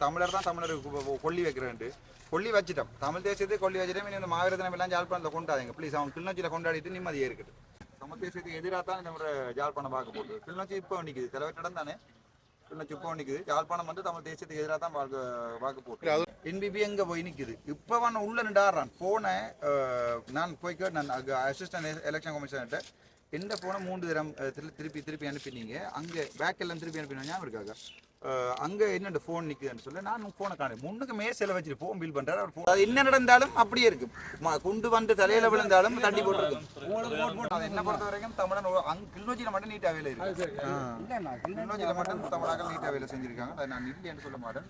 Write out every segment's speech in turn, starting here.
தமிழர் தான் தமிழர் கு- கொல்லி வைக்கிறேன் கொல்லி வச்சிட்டோம். தமிழ் தேசியத்தை கொல்லி வச்சிட்டோம். இனி இந்த மாவீரத்தினம் எல்லாம் ஜாழ்ப்பாணத்தில் கொண்டாடுங்க. ப்ளீஸ் அவன் கிளிநொச்சியில் கொண்டாடிட்டு நிம்மதியே இருக்குது. தமிழ் தேசியத்துக்கு எதிராக தான் இந்த முறை ஜாழ்ப்பாணம் பார்க்க போகுது. கிளிநொச்சி இப்போ நிற்குது தலைவற்றிடம் தானே கிளிநொச்சி இப்போ நிற்குது ஜாழ்ப்பாணம் வந்து தமிழ் தேசியத்துக்கு எதிராக தான் பார்க்க பார்க்க போகுது. என்பிபி எங்கே போய் நிற்குது இப்போ வந்து உள்ள நின்றாடுறான் ஃபோனை நான் போய் கேட்டு நான் அசிஸ்டன்ட் எலெக்ஷன் கமிஷன்கிட்ட எந்த ஃபோனை மூன்று தரம் திருப்பி திருப்பி அனுப்பினீங்க? அங்கே பேக் எல்லாம் திருப்பி அனுப்பினோம் ஞாபகம் இருக்காங்க அஹ், அங்க என்ன ஃபோன் நிக்குதுன்னு சொல்லி. நான் ஃபோனை காணேன் முன்னுக்கு மேசையில் வச்சுட்டு ஃபோன் பில் பண்றாரு. அவர் அது என்ன நடந்தாலும் அப்படியே இருக்கு. ம- குண்டு வந்து தலையில விழுந்தாலும் தட்டி போட்டுருக்கும். அது என்ன பொறுத்த வரைக்கும் தமிழன் அங்க கிளிநொச்சியில மட்டும் நீட்டாவே இருக்கு. கிளிநொச்சியில மட்டும் தமிழாக்கள் நீட்டா வேலை செஞ்சிருக்காங்க. நான் இல்லைன்னு சொல்ல மாட்டேன்.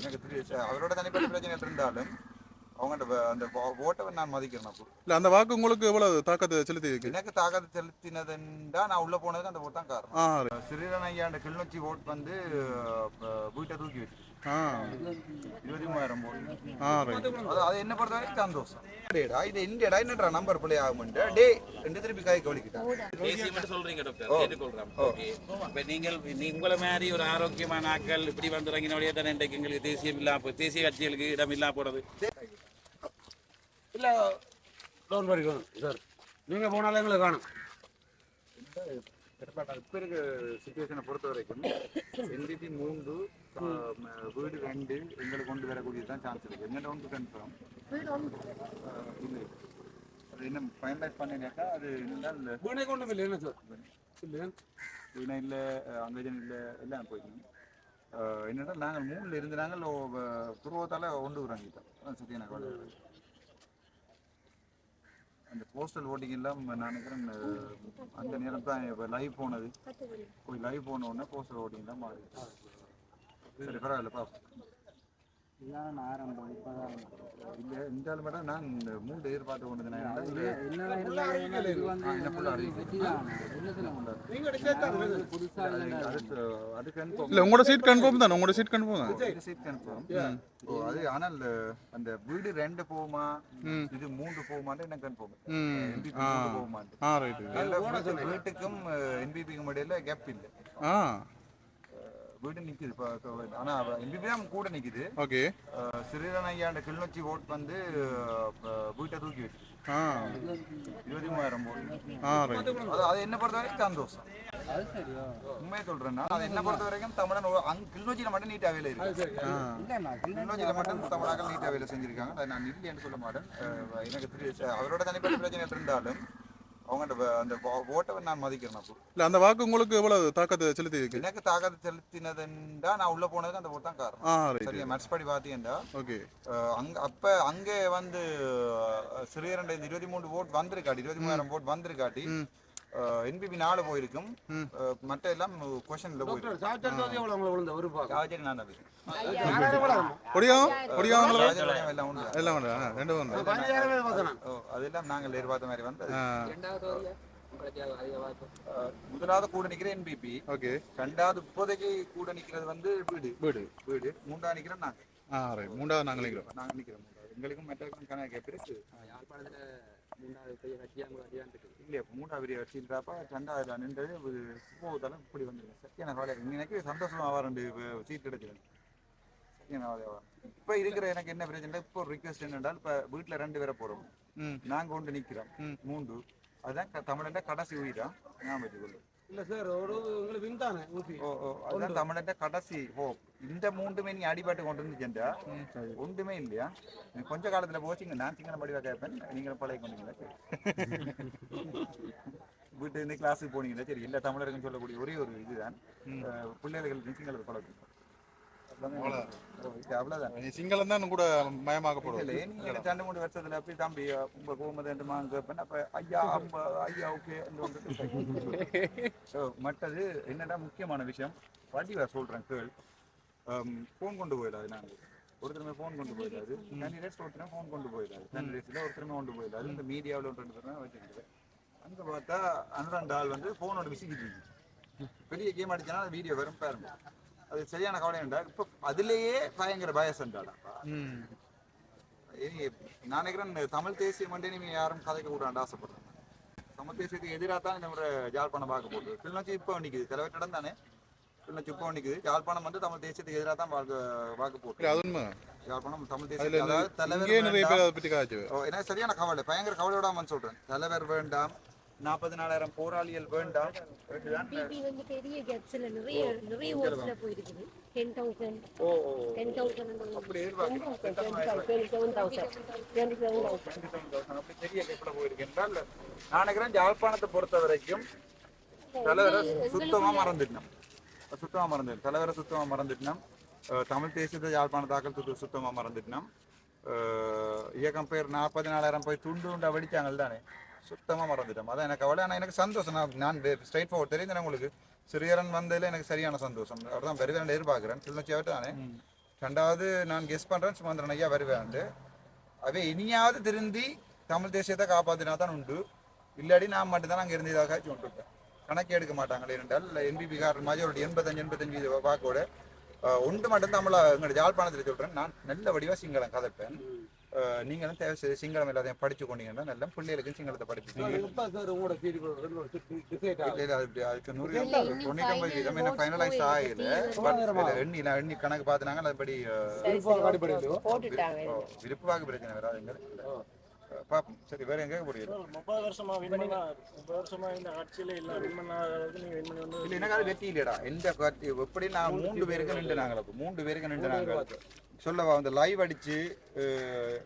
எனக்கு தெரிய அவரோட தனிப்பட்ட பிரச்சனை இருந்தாலும் அவங்க அந்த நான் மதிக்கிறேன் இல்ல அந்த வாக்கு உங்களுக்கு எவ்வளவு தாக்கத்தை செலுத்தி இருக்கு எனக்கு தாக்கத்தை செலுத்தினதுண்டா நான் உள்ள போனதுக்கு அந்த ஓட் தான் காரணம். கிளிநொச்சி ஓட் வந்து வீட்டை தூக்கி வச்சு இருபத்தி மூவாயிரம் ஓட்டு. அது என்ன பொறுத்த வரைக்கும் சந்தோஷம். டேடா இது இந்தியடா என்னடா நம்பர் பிள்ளை ஆகும்ட்டு டே ரெண்டு திருப்பி கை கவனிக்கிட்டான் தேசியம் என்று சொல்றீங்க டாக்டர் கேட்டுக்கொள்றோம் ஓகே. இப்ப நீங்கள் நீ- உங்களை மாதிரி ஒரு ஆரோக்கியமான ஆட்கள் இப்படி வந்து இறங்கினோடய தானே இன்றைக்கு எங்களுக்கு தேசியம் இல்லாம தேசிய கட்சிகளுக்கு இடம் இல்லாம போறது இல்ல லோன் படிக்கணும் சார். நீங்க போனாலும் எங்களுக்கு காணும். இப்போ இருக்க சுச்சுவேஷனை பொறுத்த வரைக்கும் எல்டிடி மூன்று வீடு ரெண்டு எங்களை கொண்டு வரக்கூடியது தான் சான்ஸ் இருக்கு. எங்கிட்ட ஒன்று. கன்ஃபார்ம் இல்லை. அது என்ன ஃபைனலைஸ் பண்ணினாக்கா அது இருந்தால் வீணை கொண்டு இல்லை என்ன சார்? இல்லையா வீணை இல்லை அங்கஜன் இல்லை எல்லாம் போயிடுங்க என்னடா நாங்கள் மூணில் இருந்து நாங்கள் துருவத்தால் கொண்டு வராங்கிட்டோம் சத்தியான கவலை அந்த போஸ்டல் ஓட்டிங் எல்லாம் நான் நினைக்கிறேன் அந்த நேரம் தான் இப்போ லைவ் போனது. போய் லைவ் போன உடனே போஸ்டல் ஓட்டிங் தான் மாறி சரி பரவாயில்ல பாப்போம். இல்லை இந்த ஆள் மேடம் நான் இந்த மூணு எதிர்பார்த்து கொண்டு வந்தேன். நான் இல்லை, இல்ல உங்களோட சீட் கன்ஃபார்ம் தானே? உங்களோட சீட் கன்ஃபார்ம் தான்? சீட் கன்ஃபார்ம் ஓ அது ஆனால் அந்த வீடு ரெண்டு போகுமா? இது மூன்று போகுமான்னு எனக்கு கன்ஃபார்ம் மூன்று போகுமான்னு ஆ ரைட் வீட்டு- வீட்டுக்கும் என்பிபிக்கும் இடையில கேப் இல்லை. ஆ. வீடு நிக்குது. இப்போ ஆனா என்பிபி தான் கூட நிக்குது. ஓகே. அஹ், சிறிதன் ஐயாண்ட கிளிநொச்சி ஓட் வந்து வீட்டை தூக்கி வச்சு இருபத்தி மூவாயிரம் போட்டு. அது என்ன பொறுத்த வரைக்கும் சந்தோஷம். உண்மையை சொல்றேன்னா அது என்ன பொறுத்த வரைக்கும் தமிழன் அங்க கிளிநொச்சியில மட்டும் நீட்டாவே இருக்கு. ஆ. கிளிநொச்சியில மட்டும் தமிழாக்கள் நீட்டா வேலை செஞ்சிருக்காங்க. அதை நான் இல்லைன்னு சொல்ல மாட்டேன். எனக்கு தெரிய அவரோட தனிப்பட்ட பிரச்சனை இருந்தாலும் அவங்க அந்த ஓட்டவை நான் மதிக்கிறேன் அப்போ இல்ல அந்த வாக்கு உங்களுக்கு எவ்வளவு தாக்கத்தை செலுத்தி இருக்கு எனக்கு தாக்கத்தை செலுத்தினதுண்டா நான் உள்ள போனதுக்கு அந்த ஓட் தான் காரணம். சரியா? மேட்ச் படி பார்த்தீங்கன்னா ஓகே. அங்க அப்ப அங்கே வந்து அஹ், சிறியரண்ட இந்த இருபத்தி மூணு ஓட் வந்திருக்காட்டி இருபத்தி மூவாயிரம் ஓட் வந்திருக்காட்டி என்பிபி நாலு போயிருக்கும். மற்ற எல்லாம் கொஷன்ல போயிருக்கும். சார்ஜர் தோதி எவ்வளோ உங்களுக்கு விழுந்த? ஒரு நான் பொடியாவங்களா ராஜன் எல்லாம் உண்டு. ரெண்டு அதெல்லாம் நாங்கள் எதிர்பார்த்த மாதிரி வந்து முதலாவது கூட நிக்கிற என்பிபி ஓகே. ரெண்டாவது இப்போதைக்கு கூட நிக்கிறது வந்து வீடு. வீடு. வீடு. மூன்றாவது நிக்கிறோம் நாங்க. மூன்றாவது நாங்கள் நிற்கிறோம் நாங்க நிக்கிறோம். எங்களுக்கும் மற்றவங்களுக்கும் கணக்கு பெருசு இல்லையா இப்போ மூன்றாவது பெரிய வச்சுருந்தாப்பா ரெண்டாவது நின்றது போகுதாலும் இப்படி வந்துருங்க சத்தியான கவலை எனக்கு சந்தோஷமா வரண்டு சீட் கிடைச்சது சத்தியான கவலை இப்போ இருக்கிற எனக்கு என்ன பிரச்சனை இப்போ ஒரு ரிக்வெஸ்ட் என்னென்றால் இப்போ வீட்டில் ரெண்டு பேரை போகிறோம் ம். நாங்கள் கொண்டு நிற்கிறோம் மூன்று. அதுதான் க- தமிழன்ட கடைசி உயிரா? ஞாபகம் வச்சுக்கொள்ளு இல்ல சார் ஒரு உங்களுக்கு வின் தானே ஊசி. ஓ ஓ அதுதான் தமிழன்ட கடைசி ஓ இந்த மூன்றுமே நீ அடிபாட்டு கொண்டு வந்துச்சேன்டா ஒன்றுமே இல்லையா? கொஞ்ச காலத்துல போச்சிங்க நான் சிங்களம் படிவா கேட்பேன் நீங்களும் பழைய கொண்டீங்களா? வீட்டு இருந்து கிளாஸுக்கு போனீங்களா? சரி இல்ல தமிழருக்குன்னு சொல்லக்கூடிய ஒரே ஒரு இதுதான். அஹ், பிள்ளைகளுக்கு சிங்களத்தை பழக்கம். அவ்வளவுதான். நீ சிங்களம் தான் கூட மயமாக்கப்படுவோம் இல்ல நீங்க ரெண்டு மூணு வருஷத்துல அப்படி தம்பி உங்க கோமது என்று மாங்க கேட்பேன் அப்ப ஐயா அம்மா ஐயா ஓகே மற்றது என்னடா முக்கியமான விஷயம்? வடிவா சொல்றேன் கேள். ஃபோன் கொண்டு போயிடாது நாங்கள் ஒருத்தருமே ஃபோன் கொண்டு போயிடாது. கேண்டிடேட்ஸ் ஒருத்தரும் ஃபோன் கொண்டு போயிடாது. கேண்டிடேட்ஸ்ல ஒருத்தருமே கொண்டு போயிடாது. இந்த மீடியாவில் ஒன்று ரெண்டு தான் வச்சுருக்கேன் அங்கே பார்த்தா அனுரண்டு ஆள் வந்து ஃபோனோட விசிக்கிட்டு பெரிய கேம் அடிச்சனா வீடியோ வரும் பாருங்க. அது சரியான கவலை உண்டா இப்போ அதுலேயே பயங்கர ம். இனி நான் நினைக்கிறேன் தமிழ் தேசியம் வந்து நீங்க யாரும் கதைக்க கூடாது ஆசைப்படுறேன் தமிழ் தேசியத்துக்கு எதிராக தான் இந்த முறை ஜாழ்ப்பாணம் பார்க்க போகுது. கிளிநொச்சி இப்போ நிற்குது தலைவற்றிடம் தானே கிளிநொச்சி இப்போ நிக்குது. யாழ்ப்பாணம் வந்து தமிழ் தேசியத்துக்கு எதிராக தான் போட்டு. அது உண்மை. யாழ்ப்பாணம் தமிழ் அதாவது தலைவர் எனக்கு சரியான கவலை. பயங்கர கவலையோட வந்து சொல்றேன். தலைவர் வேண்டாம். நாற்பது நாலாயிரம் போராளிகள் வேண்டாம். பிபி வந்து பெரிய கேப்ஸ்ல நிறைய நிறைய ஓட்ஸ்ல போயிருக்குது. டென் தௌசண்ட் ஓ ஓ டென் தௌசண்ட் அப்படி எதிர்பார்க்கிறேன் அப்படி பெரிய கேப்ல போயிருக்கு. என்றால் நான் நினைக்கிறேன் யாழ்ப்பாணத்தை பொறுத்த வரைக்கும் தலைவரை சுத்தமா மறந்துட்டோம் சுத்தமா மறந்துட்டோம் தலைவரை சுத்தமா மறந்துட்டோம் தமிழ் தேசியத்தை யாழ்ப்பாண தாக்கல் சுத்த சுத்தமா மறந்துட்டோம் இயக்கம் பேர் நாற்பது நாலாயிரம் போய் துண்டு உண்டா வெடிச்சாங்கள் தானே சுத்தமா மறந்துட்டோம் அதான் எனக்கு அவளை ஆனால் எனக்கு சந்தோஷம். நான் நான் ஸ்ட்ரைட் ஃபார்வர்ட் தெரியுது. உங்களுக்கு சிறியரன் வந்ததுல எனக்கு சரியான சந்தோஷம். அவர் தான் வருவேன் எதிர்பார்க்குறேன். கிளிநொச்சியாவட்டு தானே ரெண்டாவது நான் கெஸ் பண்றேன். சுமந்திரன் ஐயா வருவேன்ட்டு அவை இனியாவது திருந்தி தமிழ் தேசியத்தை காப்பாத்தினா தான் உண்டு. இல்லாடி நான் மட்டும்தான் அங்கே இருந்து இதாக சொல்லிருப்பேன் கணக்கு எடுக்க மாட்டாங்களே என்றால் என்பிபி காரன் majority எண்பத்தஞ்சு எண்பத்தஞ்சு வாக்கோட ஒன்று மட்டும் தமிழ எங்களோட யாழ்ப்பாணத்தில் சொல்றேன். நான் நல்ல வடிவா சிங்களம் கதைப்பேன். நீங்களும் தேவை செய்து சிங்களம் எல்லாத்தையும் படிச்சு கொண்டீங்கன்னா நல்ல பிள்ளைகளுக்கும் சிங்களத்தை படிப்பீங்க அது அதுக்கு நூறு தொண்ணூத்தொன்பது வீதம் என்ன ஃபைனலைஸ் ஆகல. எண்ணி நான் எண்ணி கணக்கு பார்த்துனாங்க அதுபடி விருப்பவாக்கு பிரச்சனை வராதுங்க பாப்போம். சரி வேற எங்க முடியும் முப்பது வருஷமா வின் பண்ணா முப்பது வருஷமா இந்த ஆட்சியில இல்ல வின் பண்ணாதவருக்கு நீங்க வின் பண்ணி வந்து இல்ல எனக்கு அது வெற்றி இல்லடா எந்த கட்சி எப்படி நான் மூன்று பேருக்கு நின்று நாங்கள் அப்போ மூன்று பேருக்கு நின்று நாங்கள் சொல்லவா வந்து லைவ் அடிச்சு அஹ்,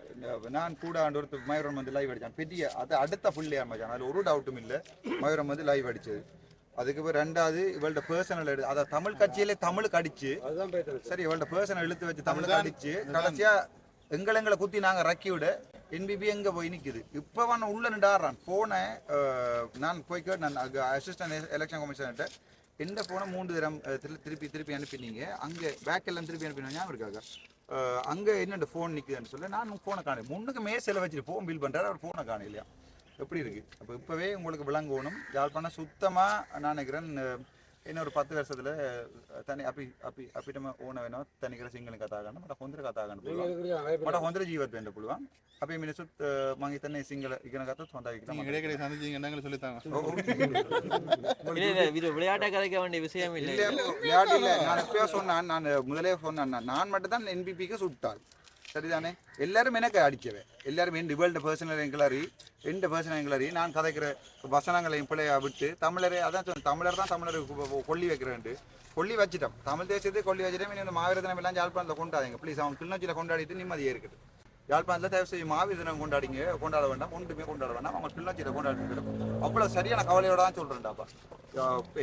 நான் கூட ஆண்டு ஒருத்தர் மயூரம் வந்து லைவ் அடிச்சான். பெரிய அது அடுத்த புள்ளியா மச்சான்? அதுல ஒரு டவுட்டும் இல்லை. மயூரம் வந்து லைவ் அடிச்சது. அதுக்கு பிறகு ரெண்டாவது இவள்ட பர்சனல் எடு அதை தமிழ் கட்சியிலே தமிழுக்கு அடிச்சு. சரி இவள்ட பர்சனல் இழுத்து வச்சு தமிழுக்கு அடிச்சு கடைசியா எங்களை எங்களை குத்தி நாங்க ரக்கி விட என்பிபி எங்க போய் நிக்குது? இப்ப வந்து உள்ள நின்றாடுறான் போனை நான் போய் நான் அசிஸ்டன்ட் எலெக்ஷன் கமிஷன்கிட்ட எந்த போனை மூன்று தரம் திருப்பி திருப்பி அனுப்பினீங்க? அங்க பேக் எல்லாம் திருப்பி அனுப்பினீங்க ஞாபகம் அங்கே என்னோட ஃபோன் நிற்குதுன்னு சொல்ல. நான் ஃபோனை காணும் முன்னுக்கு மே செலவு வச்சுட்டு ஃபோன் பில் பண்ணுறாரு அவர் ஃபோனை காணும் இல்லையா? எப்படி இருக்குது அப்போ இப்போவே உங்களுக்கு விளங்கணும் யாழ்ப்பாணம் சுத்தமாக நான் நினைக்கிறேன் ඉන්න පත් වැසදල තැන අපි අපි අපිටම ඕන වෙන තැනිකර සිංහල කතාගන්න මට හොඳර කතාගන්න මට හොඳර ජීවත් වෙන්න පුළුවන් අපි මිනිසුත් මං හිතන්නේ සිංහල ඉගෙන ගත්තොත් හොඳයි விளையாட்டை கதைக்க வேண்டிய விஷயம் இல்லை விளையாட்டு இல்லை நான் சொன்னான் நான் முதலே சொன்னான் நான் மட்டும் தான் என்பிபிக்கு சுட்டாள் சரிதானே? எல்லாரும் எனக்கு அடிக்கவே. எல்லாரும் என் இவள்ட பர்சனல் எங்களறி எந்த பர்சனல் எங்களறி நான் கதைக்கிற வசனங்களையும் பிள்ளையா விட்டு தமிழரே அதான் சொன்னேன் தமிழர் தான் தமிழர் கொல்லி வைக்கிறேன் கொல்லி வச்சிட்டோம். தமிழ் தேசியத்தை கொல்லி வச்சிட்டோம். இனி இந்த மாவீர தினம் எல்லாம் ஜாழ்ப்பாணத்தில் கொண்டாதீங்க. ப்ளீஸ் அவன் கிளிநொச்சியில் கொண்டாடிட்டு நிம்மதியே இருக்குது யாழ்ப்பாணத்தில் தயவு செய்து மாவீர தினம் கொண்டாடிங்க. கொண்டாட வேண்டாம். ஒன்றுமே கொண்டாட வேண்டாம். அவங்க கிளிநொச்சியில் கொண்டாடிட்டு அவ்வளோ சரியான கவலையோட தான் சொல்கிறேன்டாப்பா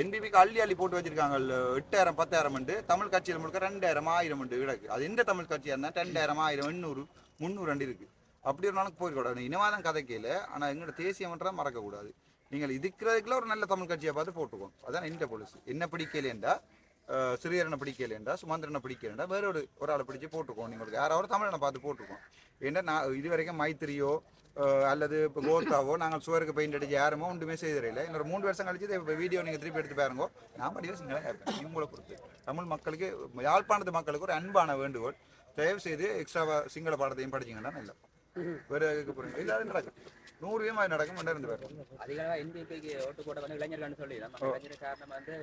என்பிபிக்கு அள்ளி அள்ளி போட்டு வச்சிருக்காங்க எட்டாயிரம் பத்தாயிரம் உண்டு. தமிழ் கட்சியில் முழுக்க ரெண்டாயிரம் ஆயிரம் உண்டு கிடக்கு அது எந்த தமிழ் கட்சியாக இருந்தால் ரெண்டாயிரம் ஆயிரம் எண்ணூறு முந்நூறு ரெண்டு இருக்கு. அப்படி ஒரு நாளுக்கு போயிருக்கூடாது இனவாதம் கதைக்கையில் ஆனால் எங்களோட தேசியமன்றதை மறக்கக்கூடாது. நீங்கள் இதுக்கிறதுக்குள்ள ஒரு நல்ல தமிழ் கட்சியை பார்த்து போட்டுக்கோங்க. அதான் இந்த பொலிசி என்ன பிடிக்கலையா சிறியரனை பிடிக்கலேண்டா சுமந்திரனை பிடிக்கலேண்டா வேற ஒரு ஒரு ஆளை பிடிச்சி போட்டுக்கோங்க நீங்கள் யாராவது தமிழனை பார்த்து போட்டுக்கோங்க ஏன்னா நான் இது வரைக்கும் மைத்திரியோ அல்லது இப்போ கோத்தாவோ நாங்கள் சுவருக்கு பெயிண்ட் அடிச்சு யாருமோ ஒன்றுமே செய்ததில்லை இன்னொரு மூணு வருஷம் கழிச்சு இப்போ வீடியோ நீங்கள் திருப்பி எடுத்து பாருங்க. நான் படிவா சிங்களம் கேட்பேன் இவங்களை கொடுத்து தமிழ் மக்களுக்கு யாழ்ப்பாணத்து மக்களுக்கு ஒரு அன்பான வேண்டுகோள். தயவு செய்து எக்ஸ்ட்ரா சிங்கள பாடத்தையும் படிச்சீங்கன்னா நல்லா வேற கேட்க போறீங்க? இல்லாத நடக்கும். நூறு வீதம் அது நடக்கும் இருந்து பாருங்க அதிகளவா NDP-க்கு ஓட்டு போட வந்து இளைஞர்கள்னு சொல்லி நம்ம இளைஞர் காரணம் வந்து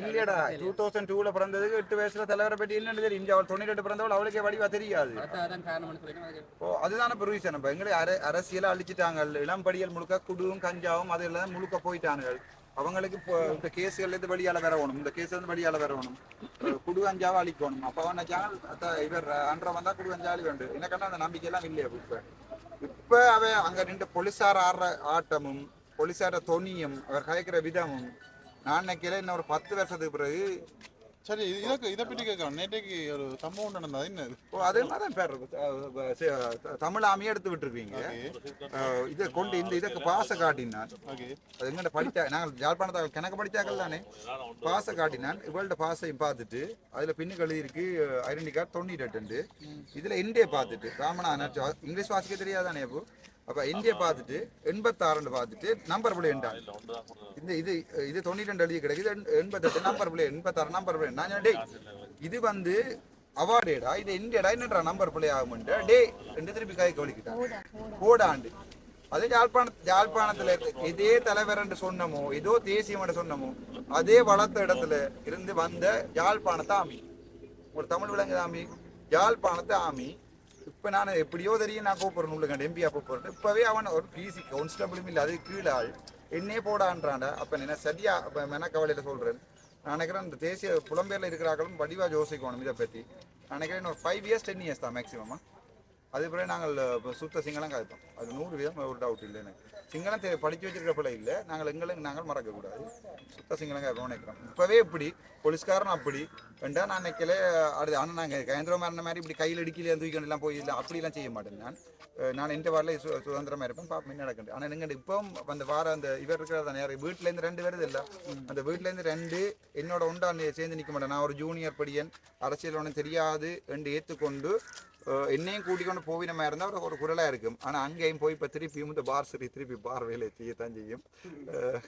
இல்லையடா டூ தௌசண்ட் டூல பிறந்ததுக்கு எட்டு வயசுல தலைவரை பற்றி என்னன்னு தெரியும் இந்தியா அவள் தொண்ணூறு எட்டு பிறந்தவள் அவளுக்கே வடிவா தெரியாது. ஓ அதுதானே இப்போ ரீசன் இப்போ எங்களை அர அரசியலை அழிச்சிட்டாங்க. இளம்படியல் முழுக்க குடுவும் கஞ்சாவும் அதெல்லாம் முழுக்க போயிட்டானுங்க அவங்களுக்கு இப்போ இந்த கேஸுகள் இருந்து வெளியால வரணும் இந்த கேஸ்லேருந்து வந்து வெளியால வரணும் குடு அஞ்சாவை அழிக்கணும். அப்போ அவன் இவர் அன்றை வந்தா குடு கஞ்சா வேண்டும் எனக்கெல்லாம் அந்த நம்பிக்கையெல்லாம் இல்லையா இப்போ? இப்போ அவன் அங்க நின்று போலீஸார் ஆடுற ஆட்டமும் போலீஸார தொனியும் அவர் கலைக்கிற விதமும் நான் நினைக்கிறேன் இன்னும் ஒரு பத்து வருஷத்துக்கு பிறகு சரி இது- இதற்கு இதை பற்றி கேட்கணும் நேற்றைக்கு ஒரு சம்பவம் நடந்தது? என்ன ஓ அதே மாதிரி தான் பேர்? தமிழ் ஆமியை எடுத்து விட்டுருக்கீங்க. இதை கொண்டு இந்த இதுக்கு பாச காட்டினான். அது எங்கிட்ட படித்தா நாங்கள் யாழ்ப்பாணத்தை கணக்கு படித்தாக்கள் தானே? பாச காட்டினான். இவள்கிட்ட பாசையும் பார்த்துட்டு அதில் பின்னுக்கு எழுதியிருக்கு ஐடென்டி கார்டு தொண்ணூற்றி எட்டு இதில் இந்தியை பார்த்துட்டு ராமநாதன் இங்கிலீஷ் வாசிக்க தெரியாதானே அப்போ? அப்போ இந்தியை பார்த்துட்டு எண்பத்தாறுன்னு பார்த்துட்டு நம்பர் பிள்ளை என்றான் இந்த இது இது தொண்ணூற்றி ரெண்டு எழுதி கிடைக்குது எண்- எண்பத்தெட்டு நம்பர் பிள்ளை எண்பத்தாறு நம்பர் பிள்ளை நான் டேய் இது வந்து அவார்டேடா இது இந்தியடா என்னடா நம்பர் பிள்ளை ஆகும்ட்டு டே ரெண்டு திருப்பி கை கவனிக்கிட்டான் கோடாண்டு அது யாழ்ப்பாண யாழ்ப்பாணத்துல இதே தலைவர் என்று சொன்னமோ ஏதோ தேசியம் என்று சொன்னமோ அதே வளர்த்த இடத்துல இருந்து வந்த யாழ்ப்பாணத்தை ஆமி. ஒரு தமிழ் விலங்கு ஆமி. யாழ்ப்பாணத்தை ஆமி. இப்போ நான் எப்படியோ தெரியும் நான் கூப்பிடுறேன் உள்ளுங்க எம்பியா கூப்பிடுறேன். இப்போவே அவன் ஒரு பிசி கான்ஸ்டபிளும் இல்லை அது கீழே ஆள். என்னே போடான்றாண்ட அப்போ என்ன சரியா அப்ப மெனக்கவலையில் சொல்கிறேன் நான் நினைக்கிறேன் இந்த தேசிய புலம்பெயரில் இருக்கிறார்களும் வடிவா யோசிக்கணும் இதை பற்றி நான் நினைக்கிறேன் ஒரு ஃபைவ் இயர்ஸ் டென் இயர்ஸ் தான் மேக்ஸிமமாக அது நாங்கள் சுத்த சிங்களம் கதைப்போம் அது நூறு வீதம் ஒரு டவுட் இல்லை எனக்கு. சிங்களம் தெரிய படித்து வச்சிருக்க பிள்ளை இல்லை. நாங்கள் எங்களுக்கு நாங்கள் மறக்கக்கூடாது சுத்த சிங்களம் கதைப்போம் நினைக்கிறோம். இப்போவே இப்படி போலீஸ்காரன் அப்படி. வேண்டாம் நான் நினைக்கல அடுத்து ஆனால் நாங்கள் கேந்திர மாதிரி மாதிரி இப்படி கையில் இடிக்கல தூக்கி எல்லாம் போய் இல்லை அப்படிலாம் செய்ய மாட்டேன் நான். நான் எந்த வாரில் சு சுதந்திரமாக இருப்பேன் பாப்போம் நடக்குது? ஆனால் நீங்கள் இப்போ அந்த வாரம் அந்த இவர் இருக்கிறத நேரம் வீட்டிலேருந்து ரெண்டு வருது இல்லை. அந்த வீட்டிலேருந்து ரெண்டு என்னோட உண்டான சேர்ந்து நிற்க மாட்டேன். நான் ஒரு ஜூனியர் படியன் அரசியல் ஒன்றும் தெரியாது என்று ஏற்றுக்கொண்டு என்னையும் கூட்டிக்கொண்டு போவின மாதிரி இருந்தால் ஒரு ஒரு குரலாக இருக்கும். ஆனால் அங்கேயும் போய் இப்போ திருப்பியும் இந்த பார் சரி திருப்பி பார் வேலையை செய்யத்தான் செய்யும். அஹ்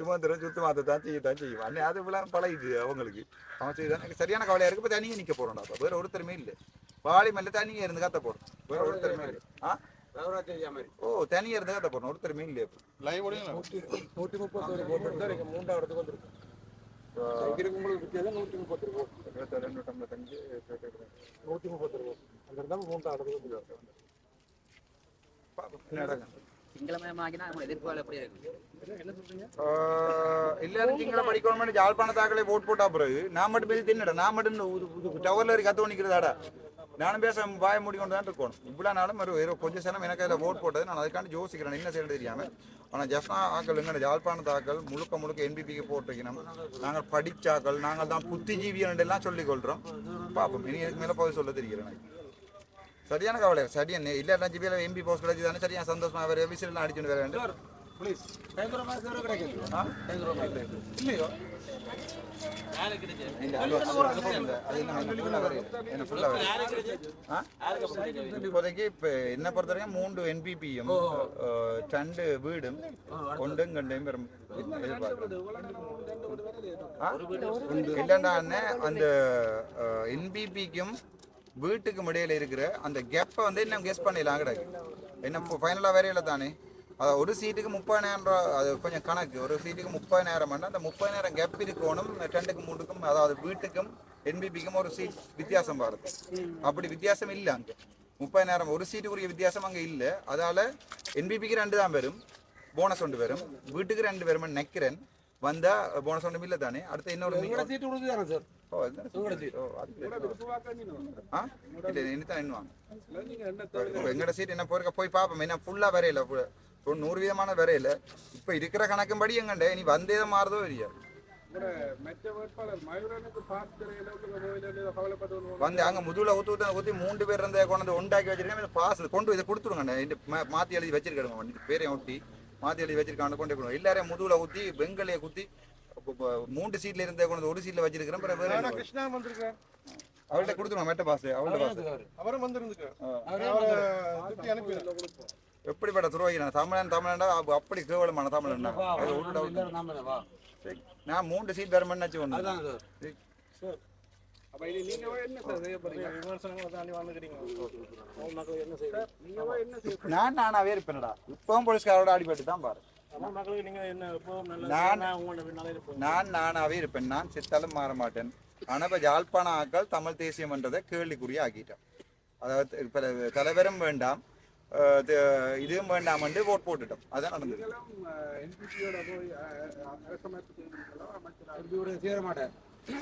சுமந்திரம் சுத்தமாக தான் செய்யத்தான் செய்யும். அன்னை அது விழா பழகிது அவங்களுக்கு. அவன் செய்தான். எனக்கு சரியான கவலையாக இருக்கு. இப்போ தனியாக நிற்க போகிறோம்டா அப்போ. வேறு ஒருத்தருமே இல்லை. வாழை மேலே தனியாக இருந்து கத்த போகிறோம் வேறு ஒருத்தருமே இல்லை. ஆ? ஓ தனியாக இருந்து கத்த போகிறோம் ஒருத்தருமே இல்லை? இப்போ நூற்றி இங்கே மூன்றாவது உங்களுக்கு வித்தியாசம் நூற்றி முப்பத்தொரு போட்டு இருபத்தாறு நூற்றம்பத்தஞ்சு நூற்றி முப்பத்தொரு போட்டு அங்கே இருந்தால் எப்படி இருக்கு? எல்லாரும் சிங்கள படிக்கணும் யாழ்ப்பாண தாக்கலை ஓட் போட்டா பிறகு நான் மட்டும் பேசி தின்னடா நான் மட்டும் டவர்ல இருக்க கத்து நிக்கிறதாடா நானும் பேச வாய மூடிக்கொண்டு தான் இருக்கணும் இவ்வளவு நாளும் ஒரு கொஞ்சம் சனம் எனக்கு அதில் ஓட் போட்டது. நான் அதுக்காண்டி யோசிக்கிறேன். என்ன செய்யறது தெரியாமல் ஆனால் ஜஃப்னா ஆக்கள் எங்கள் யாழ்ப்பாண தாக்கல் முழுக்க முழுக்க என்பிபிக்கு போட்டிருக்கணும் நாங்கள் படித்தாக்கள் நாங்கள் தான் புத்திஜீவியன் எல்லாம் பார்ப்போம் இனி இதுக்கு மேலே போய் சொல்ல தெரிகிறேன் எனக்கு. சரியான கவலை. சரியான இல்லை ஜிபியில் எம்பி போஸ்ட் கிடைச்சி தானே சரியான சந்தோஷமா வேறு விசிலாம் அடிச்சுட்டு வேற வேண்டும். ப்ளீஸ் பயங்கர மாதிரி கிடைக்குது ஆ? இல்லையோ இந்த அது- அது- அது போடுங்க. அது என்ன, என்ன full ஆ வரையும். என்ன full ஆ வரையும். ஆ? இப்போதைக்கு இப்ப என்ன பொறுத்த வரைக்கும் மூன்று என்பிபியும் ரெண்டு வீடும் பெரும் எதிர்பார்க்கிறேன் ஆ? இல்லைன்னா அண்ணே, அந்த என்பிபிக்கும் வீட்டுக்கும் இடையில இருக்கிற அந்த கேப்பை வந்து இன்னும் கெஸ் பண்ணிடலாம் கிடக்கு என்ன ஃபைனலாக வரையில தானே அது ஒரு சீட்டுக்கு முப்பதாயிரம் ரூபா அது கொஞ்சம் கணக்கு. ஒரு சீட்டுக்கு முப்பதாயிரம் பண்ணால் அந்த முப்பதாயிரம் கேப் இருக்கணும் ரெண்டுக்கு மூணுக்கும் அதாவது வீட்டுக்கும் என்பிபிக்கும் ஒரு சீட் வித்தியாசம் வருது அப்படி வித்தியாசம் இல்லை அங்கே. முப்பதாயிரம் ஒரு சீட்டுக்குரிய வித்தியாசம் அங்கே இல்லை. அதால என்பிபிக்கு ரெண்டு தான் வரும் போனஸ் ஒன்று வரும். வீட்டுக்கு ரெண்டு வரும் நினைக்கிறேன். வந்தா போனஸ் ஒன்றும் இல்லை தானே. அடுத்து இன்னொரு ஓ எங்கட சீட் என்ன போயிருக்க? போய் பார்ப்போம் என்ன ஃபுல்லாக வரையில தொண்ணூறு நூறு விதமான வரையில இப்போ இருக்கிற கணக்கும்படி எங்கண்ட இனி வந்தே மாறுதோ இல்லையா? வந்து அங்க முதுகுல ஊத்து ஊத்து மூன்று பேர் இருந்த கொண்டு வந்து உண்டாக்கி வச்சிருக்கேன் பாஸ் கொண்டு இதை கொடுத்துருங்க மாத்தி எழுதி வச்சிருக்காங்க வண்டி பேரையும் ஒட்டி மாத்தி எழுதி வச்சிருக்காங்க. கொண்டு போய் எல்லாரையும் முதுகுல ஊத்தி வெங்கலையை குத்தி மூன்று சீட்ல இருந்த கொண்டு வந்து ஒரு சீட்ல வச்சிருக்கிறேன். பிறகு? கிருஷ்ணா வந்திருக்கார் அவள்கிட்ட கொடுத்துருங்க மெட்ட பாஸ். அவள்கிட்ட பாஸ். அவரும் வந்திருந்துக்கார் எப்படிப்பட்ட துரோகி நான் தமிழன் தமிழன்டா அப்ப அப்படி கேவலமான தமிழன் அது ஒரு doubt இல்லை. சரி. நான் மூன்று சீட் தரமன்னு வச்சு ஒன்று அதான் சார். அப்ப இனி நீங்க என்ன சார் செய்ய போறீங்க? விமர்சனங்களை தாண்டி வந்துக்கிறீங்க உன் மக்கள் என்ன செய்யணும் நீங்க என்ன செய்ய நான் நானாவே இருப்பேனடா இப்பவும் போலீஸ்காரோட அடிபட்டு தான் பாரு. நம்ம மக்களுக்கு நீங்க என்ன எப்பவும் நல்ல நான்- நானாவே இருப்பேன். நான் செத்தாலும் மாற மாட்டேன். ஆனா இப்ப யாழ்ப்பாண ஆக்கள் தமிழ் தேசியம் என்றதை கேள்விக்குறிய ஆக்கிட்டேன் அதாவது இப்ப தலைவரும் வேண்டாம். இதுவும் வேண்டாம் என்று ஓட் போட்டுட்டோம். அதான் நடந்தது.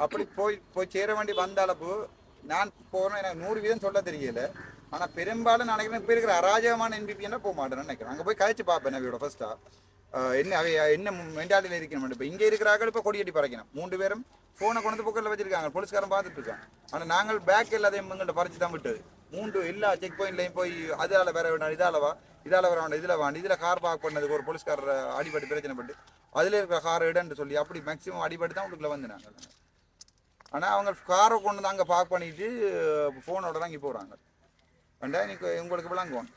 அப்படி போய் போய் சேர வேண்டி வந்த அளவு நான் போறேன் எனக்கு நூறு வீதம் சொல்ல தெரியல. ஆனா பெரும்பாலும் நினைக்கிறேன் இப்ப இருக்கிற அராஜகமான என்பிபி என்ன போக மாட்டேன்னு நினைக்கிறேன். அங்க போய் கழிச்சு பார்ப்பேன் அவையோட ஃபர்ஸ்டா என்ன அவை என்ன மென்டாலிட்டியில் இருக்கணும் இப்போ? இங்கே இருக்கிறார்கள் இப்போ கொடியடி பறக்கணும். மூன்று பேரும் ஃபோனை கொண்டு வந்து பக்கத்தில் வச்சிருக்காங்க. போலீஸ்காரன் பார்த்துட்டு இருக்காங்க ஆனால் நாங்கள் பேக் எல்லாத்தையும் எங்கள்கிட்ட பறிச்சு தான் விட்டது. மூன்று எல்லா செக் பாயிண்ட்லையும் போய் அதால வர வேண்டாம் இதால வா இதால வர வேண்டாம் இதில் வேண்டாம் இதில் கார் பார்க் பண்ணதுக்கு ஒரு போலீஸ்காரர் அடிபட்டு பிரச்சனை பட்டு அதில் இருக்கிற கார் இடன்னு சொல்லி அப்படி மேக்ஸிமம் அடிபட்டு தான் உள்ளுக்குள்ள வந்து நாங்கள் ஆனால் அவங்க காரை கொண்டு வந்து அங்கே பார்க் பண்ணிட்டு ஃபோனோட தான் இங்கே போகிறாங்க வேண்டா இன்னைக்கு உங்களுக்கு விளங்குவோம்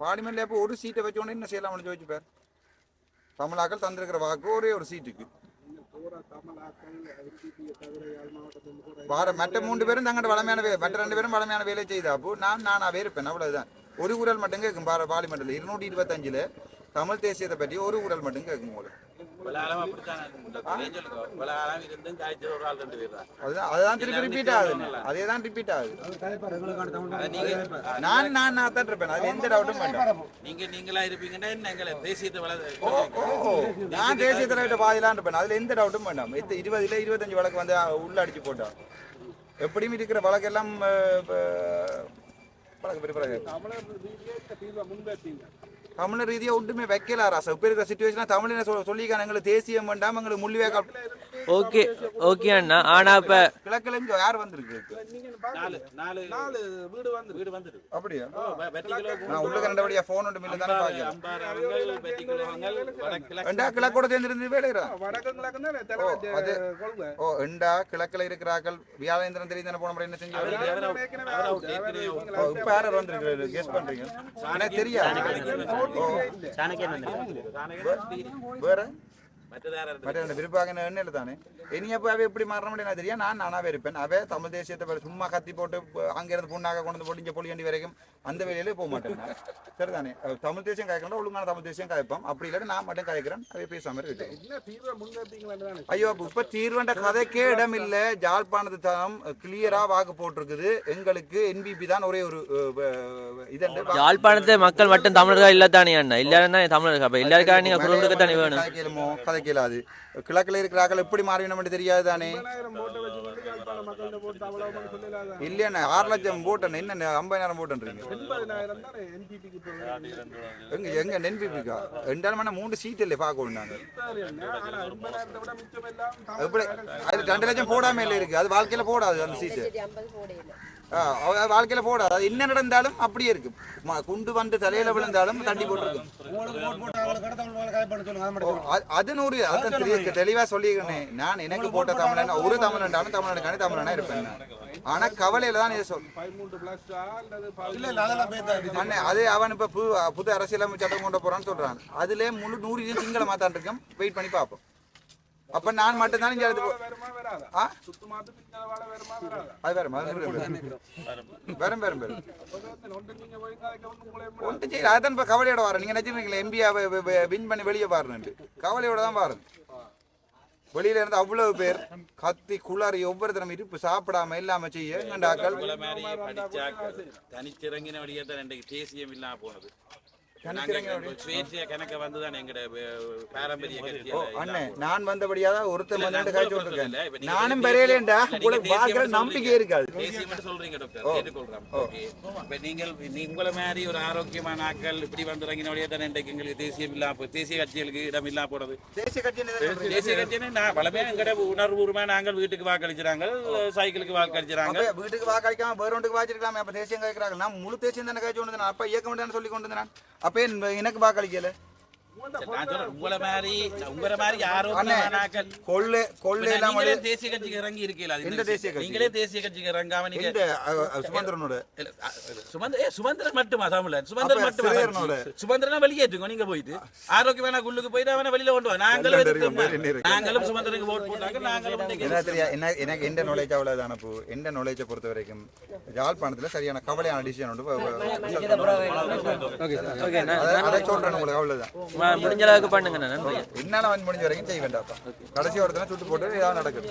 பார்லிமெண்ட்ல எப்போ ஒரு சீட்டை வச்சோன்னே என்ன செய்யலாம்னு யோசிச்சு பார் தமிழாக்கள் தந்திருக்கிற வாக்கு ஒரே ஒரு சீட்டுக்கு வார மற்ற மூன்று பேரும் தங்கள்ட்ட வளமையான வேலை மற்ற ரெண்டு பேரும் வளமையான வேலை செய்தா அப்போ நான் நானாவே இருப்பேன் அவ்வளவுதான். ஒரு குரல் மட்டும் கேட்கும் பார இருநூற்றி இருபத்தஞ்சில் தமிழ் தேசியத்தை பற்றி ஒரு குரல் மட்டும் கேட்கும் போல. பலகாலம் அப்படித்தான் பலகாலம் இருந்தும் காய்ச்சல் ஒரு ஆள் ரெண்டு பேர் தான் அதுதான் திருப்பி ரிப்பீட் ஆகுது அதே தான் ரிப்பீட் ஆகுது நான் நான் நான் தான் இருப்பேன் அது எந்த டவுட்டும் வேண்டாம் நீங்க நீங்களா இருப்பீங்கன்னா எங்களை தேசியத்தை வளர்த்து நான் தேசிய தலைவர்கிட்ட பாதிலாம் இருப்பேன் அதுல எந்த டவுட்டும் வேண்டாம் எத்த இருபதுல இருபத்தஞ்சு வழக்கு வந்து உள்ள அடிச்சு போட்டான் எப்படியும் இருக்கிற வழக்கெல்லாம் வழக்கு பெரிய வழக்கு. ரீதியாக தமிழ் ரீதியா ஒன்றுமே வைக்கல ராசா இப்ப இருக்கிற சுச்சுவேஷன் தமிழ் என்ன சொல் சொல்லிக்கான எங்களுக்கு தேசியம் வேண்டாம் எங்களுக்கு முள்ளிவே ஓகே ஓகே அண்ணா. ஆனா இப்ப கிழக்குல இங்க யார் வந்திருக்கு? நீங்க நாலு பாருங்க நாலு நாலு வீடு வந்து வீடு வந்துடுது அப்படியா? நான் உள்ள கண்டபடியா போன் ஒன்று மில்ல தானே வடக்கிழக்கு ரெண்டா கிழக்கோட சேர்ந்து இருந்து வேலைகிறா வடக்கு கிழக்கு தானே ஓ, எண்டா கிழக்குல இருக்கிறார்கள் வியாழேந்திரன் தெரியும் தானே போன முறை என்ன செஞ்சு இப்ப யார் வந்திருக்கிறாரு? கெஸ் பண்றீங்க. எனக்கு தெரியாது ஓ வேற மற்றதார மற்ற விருப்பாக எண்ணெயில் தானே? இனி அப்போ அவ எப்படி மாற முடியும் தெரியும் நான் நானாவே இருப்பேன். அவ தமிழ் தேசியத்தை சும்மா கத்தி போட்டு ப- அங்க இருந்து புண்ணாக கொண்டு வந்து போட்டு இங்கே பொலியண்டி வரைக்கும் அந்த வேலையில போக மாட்டேன். சரிதானே? தமிழ் தேசியம் காய்க்கணும் ஒழுங்கான தமிழ் தேசியம் காய்ப்போம். அப்படி இல்லாட்டி நான் மட்டும் காய்க்கிறேன். அவை பேசாம இருக்கு தானே. ஐயோ இப்ப தீர்வண்ட கதைக்கே இடம் இல்ல ஜாழ்ப்பாணத்து தரம் கிளியரா வாக்கு போட்டிருக்குது. எங்களுக்கு என்பிபி தான் ஒரே ஒரு இதண்டு யாழ்ப்பாணத்தை மக்கள் மட்டும் தமிழர்கள் இல்லத்தானே அண்ணா? இல்லைன்னா தமிழர்கள் அப்ப எல்லாருக்காக நீங்க குரல் கொடுக்கத்தானே வேணும்? கதைக்கலுமோ கதைக்கலாது கிழக்குல இருக்கிறார்கள் எப்படி மாறினோம் தெரியாது தானே. இல்லையா ஆறு லட்சம் போட்டன் என்ன ஐம்பதாயிரம் போட்டுன்றீங்க என்பிபிக்கு எங்க எங்க நென்பிபிக்கா ரெண்டாயிரம் மணி மூணு சீட் இல்லை பார்க்கணும் நாங்க ஆனா எண்பதாயிரத்தை விட மிச்சம் எல்லாம் எப்படி? அது ரெண்டு லட்சம் போடாம இல்லை இருக்கு. அது வாழ்க்கையில போடாது அந்த சீட்டு ஐம்பது போடையில அது வாழ்க்கையில போடாது. அது என்ன நடந்தாலும் அப்படியே இருக்கு குண்டு வந்து தலையில விழுந்தாலும் தண்டி போட்டிருக்கும். அது- அது நூறு அதான் தெளிவா சொல்லிக்கிறேன் நான் எனக்கு போட்ட தமிழன் ஒரு தமிழன்டாலும் தமிழனுக்கான தமிழனா இருப்பேன் ஆனா கவலையில தான் இதை சொல் அது அவன் இப்ப புது அரசியலமைப்பு சட்டம் கொண்டு போறான்னு சொல்றான். அதுல முழு நூறு இது சிங்கள மாத்தான் வெயிட் பண்ணி பார்ப்போம். அப்ப நான் வேற வேற ஒன்று நீங்க போய் கதைக்க ஒன்று உங்களை ஒன்றும் செய்யல அதான் இப்போ கவலையோட வரேன் நீங்கள் நினைச்சிருக்கீங்களா எம்பியா வின் பண்ணி வெளியே பாருன்னு கவலையோட தான் பாருங்க வெளியில இருந்து அவ்வளவு பேர் கத்தி குளறி ஒவ்வொருத்தரும் இருப்பு சாப்பிடாம இல்லாம செய்ய எங்கண்டாக்கள் தனிச்சிறங்கின வழியே தான் இன்றைக்கு தேசியம் இல்லாம போனது. கணக்க வந்துதான் எங்கட பாரம்பரிய நான் வந்தபடியா தான் ஒருத்தர் இல்ல, வந்து நான் காய்ச்சி உங்களை இருக்கேன் சொல்லல. இப்ப நீங்க நானும் பெரியலேண்டா இல்ல, உங்களுக்கு. நம்பிக்கை இருக்காது. சொல்றீங்க டாக்டர் இப்ப நீங்கள் உங்களை மாதிரி ஒரு ஆரோக்கியமான ஆட்கள் இப்படி வந்து இறங்கின வழியே தானே இன்றைக்கு எங்களுக்கு தேசியம் இல்லாம தேசிய கட்சிகளுக்கு இடம் இல்லாம போனது. தேசிய கட்சி தேசிய கட்சின்னு நான் பலமே எங்கட உணர்வுபூர்வமா நாங்கள் வீட்டுக்கு வாக்களிச்சுறாங்க சைக்கிளுக்கு வாக்களிச்சுறாங்க. வீட்டுக்கு வாக்களிக்காம வேற ஒன்றுக்கு வாச்சிருக்கலாமே அப்ப தேசியம் கேட்கறாங்க நான் முழு தேசியம் தானே காய்ச்சி கொண்டு அப்ப இயக்க முடியாதுன்னு சொல்லி கொண்டு அப்போ ஏன் எனக்கு வாக்களிக்கலை? உங்களை மாதிரி உங்களை மாதிரி ஆரோக்கியமான ஆட்கள் கொள்ளை நீங்களே தேசிய கட்சிக்கு இறங்கி இருக்கீங்களா இந்த தேசிய விஷயம். கட்சி? நீங்களே தேசிய கட்சிக்கு இறங்காம நீங்க சுமந்திரனோட சுமந்திர சுமந்திரன் மட்டுமா தமிழன் சுமந்திரன் அப்ப மட்டுமா சிறையர்னோட. கட்சி? சுமந்திரனை வெளியேற்றுங்க நீங்க போயிட்டு ஆரோக்கியமான குள்ளுக்கு போயிட்டு அவனை வெளியில கொண்டு வா நாங்களும்? நாங்களும் சுமந்திரனுக்கு ஓட் போட்டாங்க நாங்களும் என்ன எனக்கு எந்த நாலேஜ் அவ்வளவு அனுப்பு எந்த நாலேஜை பொறுத்த வரைக்கும் யாழ்ப்பாணத்துல சரியான கவலையான டிசிஷன் உண்டு ஓகே அதை- அதை சொல்றேன் உங்களுக்கு அவ்வளவுதான் முடிஞ்ச அளவுக்கு பண்ணுங்க நன்றி என்னென்ன முடிஞ்ச வரைக்கும் செய்ய வேண்டாம் கடைசி ஒருத்தனை சுட்டு போட்டு ஏதாவது நடக்குது.